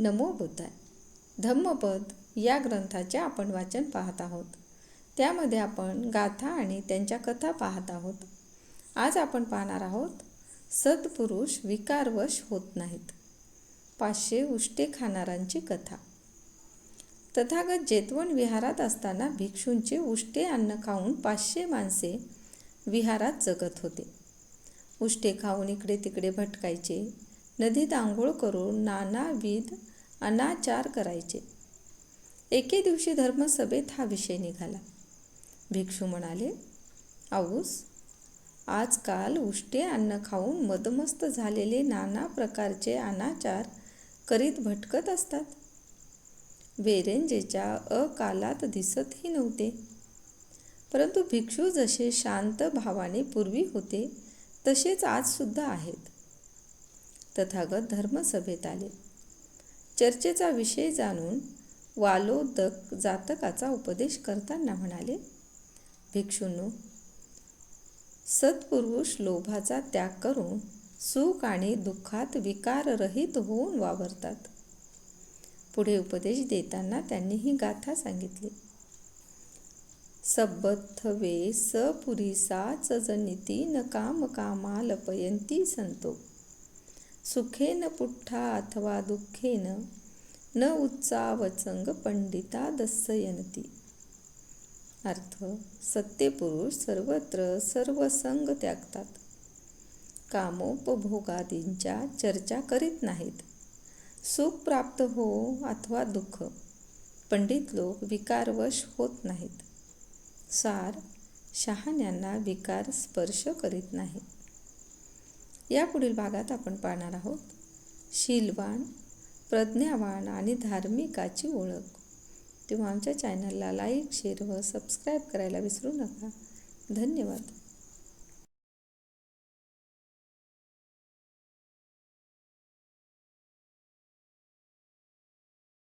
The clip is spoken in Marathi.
नमो बुद्धाय. धम्मपद या ग्रंथाचे आपण वाचन पाहत आहोत. त्यामध्ये आपण गाथा आणि त्यांच्या कथा पाहत आहोत. आज आपण पाहणार आहोत सत्पुरुष विकारवश होत नाहीत. पाचशे उष्टे खाणारांची कथा. तथागत जेतवण विहारात असताना भिक्षूंचे उष्टे अन्न खाऊन पाचशे माणसे विहारात जगत होते. उष्टे खाऊन इकडे तिकडे भटकायचे नदीत आंघोळ करून नानाविध अनाचार करायचे. एके दिवशी धर्मसभेत हा विषय निघाला. भिक्षू म्हणाले आऊस आजकाल उष्टे अन्न खाऊन मदमस्त झालेले नाना प्रकारचे अनाचार करीत भटकत असतात. वेरेंजेच्या अकालात दिसतही नव्हते. परंतु भिक्षू जसे शांत भावाने पूर्वी होते तसेच आजसुद्धा आहेत. तथागत धर्मसभेत आले. चर्चेचा विषय जाणून वालोदक जातकाचा उपदेश करताना म्हणाले भिक्षूंनो सत्पुरुष लोभाचा त्याग करून सुख आणि दुःखात विकाररहित होऊन वावरतात. पुढे उपदेश देताना त्यांनी ही गाथा सांगितली. सब्बथवे सपुरीसाच जनिती न काम कामा लपयंती संतो. सुखेन पुठ्ठा अथवा दुःखेन न उत्सावचंग पंडिता दस्सयनती. अर्थ सत्यपुरुष सर्वत्र सर्व संग त्यागतात. कामोपभोगादींच्या चर्चा करीत नाहीत. सुख प्राप्त हो अथवा दुःख पंडित लोक विकारवश होत नाहीत. सार शहाण्यांना विकार स्पर्श करीत नाही या पुढील भागात आपण पाहणार आहोत. शीलवान प्रज्ञावान आणि धार्मिकाची ओळख. तेव्हा आमच्या चॅनलला लाईक शेअर व सबस्क्राईब करायला विसरू नका. धन्यवाद.